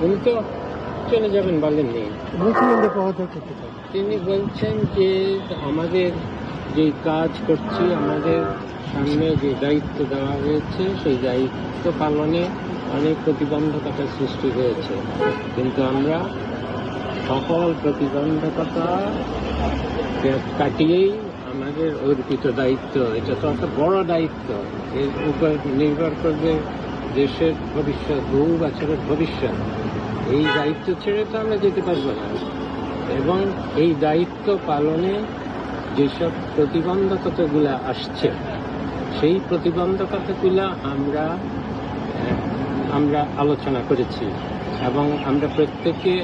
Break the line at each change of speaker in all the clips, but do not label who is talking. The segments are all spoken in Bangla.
উনি তো চলে যাবেন
করতে চান।
তিনি বলছেন যে আমাদের যে কাজ করছি আমাদের সামনে যে দায়িত্ব দেওয়া হয়েছে সেই দায়িত্ব পালনে অনেক প্রতিবন্ধকতার সৃষ্টি হয়েছে। কিন্তু আমরা সকল প্রতিবন্ধকতা কাটিয়েই আমাদের অর্পিত দায়িত্ব এটা তো একটা বড় দায়িত্ব। এর উপর নির্ভর করবে দেশের ভবিষ্যৎ, বহু বছরের ভবিষ্যৎ, এই দায়িত্ব ছেড়ে তো আমরা যেতে পারব না। এবং এই দায়িত্ব পালনে যেসব প্রতিবন্ধকতাগুলো আসছে, সেই প্রতিবন্ধকতাগুলো আমরা আমরা আলোচনা করেছি এবং আমরা প্রত্যেকে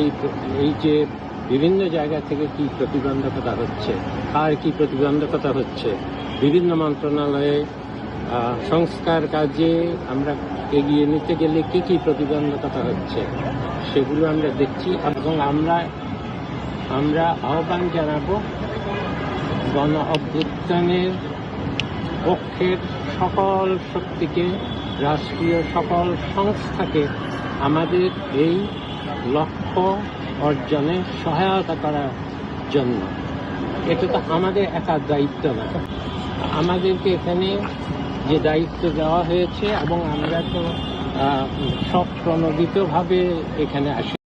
এই এই যে বিভিন্ন জায়গা থেকে কি প্রতিবন্ধকতা হচ্ছে, আর কি প্রতিবন্ধকতা হচ্ছে, বিভিন্ন মন্ত্রণালয়ে সংস্কার কাজে আমরা এগিয়ে নিতে গেলে কি কি প্রতিবন্ধকতা হচ্ছে, সেগুলো আমরা দেখছি এবং আমরা আমরা আহ্বান জানাব গণ অভ্যুত্থানের পক্ষের সকল শক্তিকে, রাষ্ট্রীয় সকল সংস্থাকে আমাদের এই লক্ষ্য অর্জনে সহায়তা করার জন্য। এটা তো আমাদের একা দায়িত্ব না। আমাদেরকে এখানে যে দায়িত্ব দেওয়া হয়েছে এবং আমরা তো সব প্রণোদিতভাবে এখানে আসি।